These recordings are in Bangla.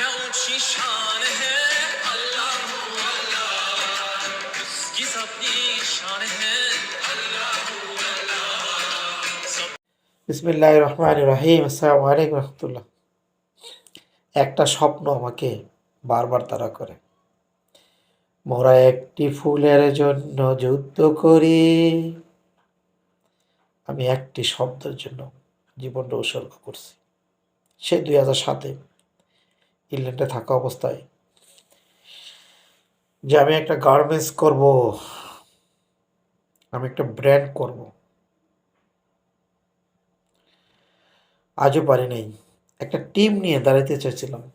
क्या ऊंची शान है अल्लाह अल्लाह उसकी सबकी शान है বিসমিল্লাহ রহমান রাহিম আসসালামু আলাইকুম রহমতুল্লাহ একটা স্বপ্ন আমাকে বারবার তারা করে মোরা একটি ফুলের জন্য যুদ্ধ করি আমি একটি শব্দের জন্য জীবনটা উৎসর্গ করছি সে দুই হাজার সাতে ইংল্যান্ডে থাকা অবস্থায়। যে আমি একটা গার্মেন্টস করব, আমি একটা ব্র্যান্ড করব। আজও পারি নাই। একটা টিম নিয়ে দাঁড়াইতে চাইছিলাম।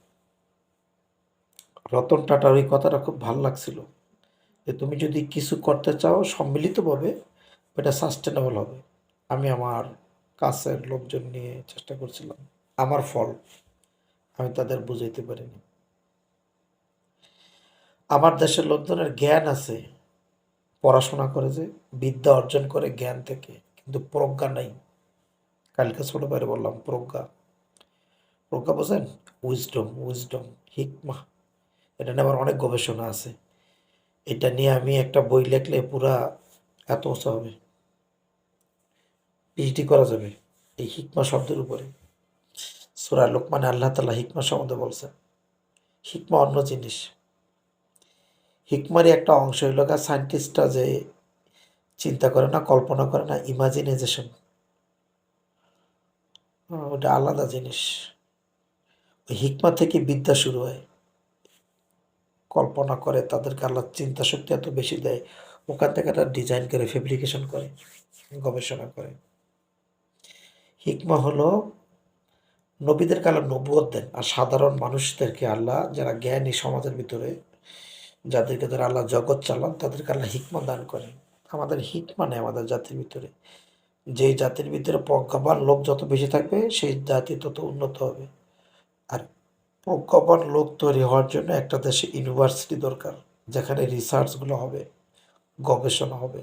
রতন টাটার ওই কথাটা খুব ভালো লাগছিল। যে তুমি যদি কিছু করতে চাও সম্মিলিতভাবে এটা সাস্টেনেবল হবে। আমি আমার কাছের লোকজন নিয়ে চেষ্টা করছিলাম। আমার ফল। আমি তাদের বুঝাইতে পারিনি। আমার দেশের লোকজনের জ্ঞান আছে, পড়াশোনা করে যে, বিদ্যা অর্জন করে জ্ঞান থেকে, কিন্তু প্রজ্ঞা নাই। কালকে ছোট বাইরে বললাম, প্রজ্ঞা। প্রজ্ঞা বোঝেন উইজডম উইজডম হিকমা এটা নিয়ে আমার অনেক গবেষণা আছে। এটা নিয়ে আমি একটা বই লেখলে পুরা এত উঁচু হবে। পিএইচডি করা যাবে এই হিকমা শব্দের উপরে। সুরা লোকমানে আল্লাহ তালা হিকমা সম্বন্ধে বলছেন হিকমা অন্য জিনিস। হিকমারই একটা অংশ হইল গা সায়েন্টিস্টরা যে চিন্তা করে না, কল্পনা করে না ইমাজিনাইজেশন ওটা আলাদা জিনিস। ওই হিকমা থেকে বিদ্যা শুরু হয়। কল্পনা করে, তাদেরকে আল্লাহ চিন্তা শক্তি এত বেশি দেয়, ওখান থেকে তারা ডিজাইন করে ফেব্রিকেশন করে, গবেষণা করে। হিকমা হলো নবীদেরকে আল্লাহ নবুয়ত দেন। আর সাধারণ মানুষদেরকে আল্লাহ, যারা জ্ঞানী সমাজের ভিতরে, যাদেরকে তারা আল্লাহ জগৎ চালান, তাদেরকে আল্লাহ হিকমা দান করেন। আমাদের হিকমা নেই আমাদের জাতির ভিতরে। যেই জাতির ভিতরে প্রজ্ঞাবান লোক যত বেশি থাকবে, সেই জাতি তত উন্নত হবে। আর প্রজ্ঞাবান লোক তৈরি হওয়ার জন্য একটা দেশে ইউনিভার্সিটি দরকার, যেখানে রিসার্চগুলো হবে, গবেষণা হবে।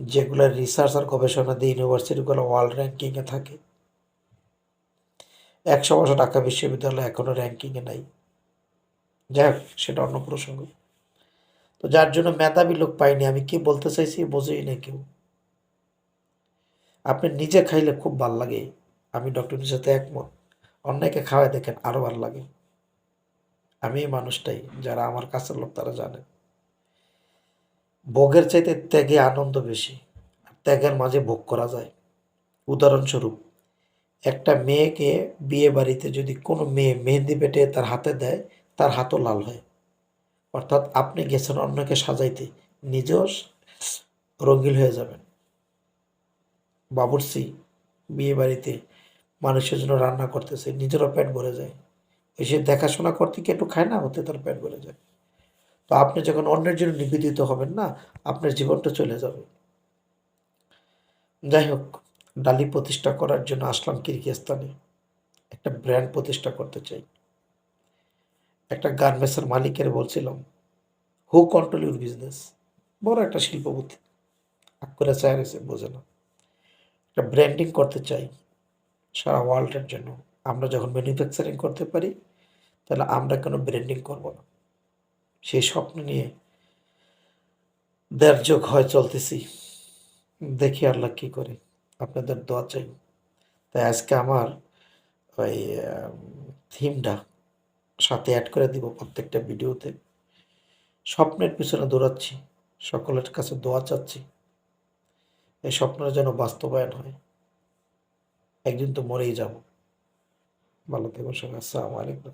যেগুলো রিসার্চ আর গবেষণা দিয়ে ইউনিভার্সিটিগুলো ওয়ার্ল্ড র্যাঙ্কিংয়ে থাকে। একশো বছর ঢাকা বিশ্ববিদ্যালয় এখনও র্যাঙ্কিংয়ে নাই। যাই হোক, সেটা অন্য প্রসঙ্গ। তো যার জন্য মেধাবী লোক পাইনি, আমি কি বলতে চাইছি বোঝেই না কেউ। আপনি নিজে খাইলে খুব ভালো লাগে। আমি ডক্টরের সাথে একমত। অন্যকে খাওয়াই দেখেন আরও ভালো লাগে। আমি এই মানুষটাই, যারা আমার কাছের লোক তারা জানে। ভোগের চাইতে ত্যাগে আনন্দ বেশি ত্যাগের মাঝে ভোগ করা যায়। উদাহরণস্বরূপ একটা মেয়েকে বিয়ে বাড়িতে যদি কোনো মেয়ে মেহেন্দি পেটে তার হাতে দেয়, তার হাতও লাল হয়। অর্থাৎ আপনি গেছেন অন্যকে সাজাইতে, নিজেও রঙিল হয়ে যাবেন। বাবুর্চি বিয়ে বাড়িতে মানুষের জন্য রান্না করতেছে, নিজেরও পেট ভরে যায়। ওই সে দেখাশোনা করতে কি একটু খায় না? হতে তার পেট ভরে যায়। তো আপনি যখন অন্যের জন্য নিবেদিত হবেন না, আপনার জীবনটা চলে যাবে। যাই হোক ডালি প্রতিষ্ঠা করার জন্য আসলাম কিরগিস্তানে একটা ব্র্যান্ড প্রতিষ্ঠা করতে চাই। একটা গার্মেন্টসের মালিকের বলছিলাম হু কন্ট্রোল ইউর বিজনেস বড় একটা শিল্পপতি। আগ করে চায় রয়েছে বোঝে না। একটা ব্র্যান্ডিং করতে চাই সারা ওয়ার্ল্ডের জন্য। আমরা যখন ম্যানুফ্যাকচারিং করতে পারি, তাহলে আমরা কেন ব্র্যান্ডিং করব না। সেই স্বপ্ন নিয়ে দেড় যোগ হয় চলতেছি। দেখি আল্লাহ কী করে। আপনাদের দোয়া চাই। তাই আজকে আমার ওই থিমটা সাথে অ্যাড করে দিব প্রত্যেকটা ভিডিওতে। স্বপ্নের পিছনে দৌড়াচ্ছি, সকলের কাছে দোয়া চাচ্ছি। এই স্বপ্নের যেন বাস্তবায়ন হয়। একদিন তো মরেই যাব। ভালো থেকো সঙ্গে আসসালামু আলাইকুম।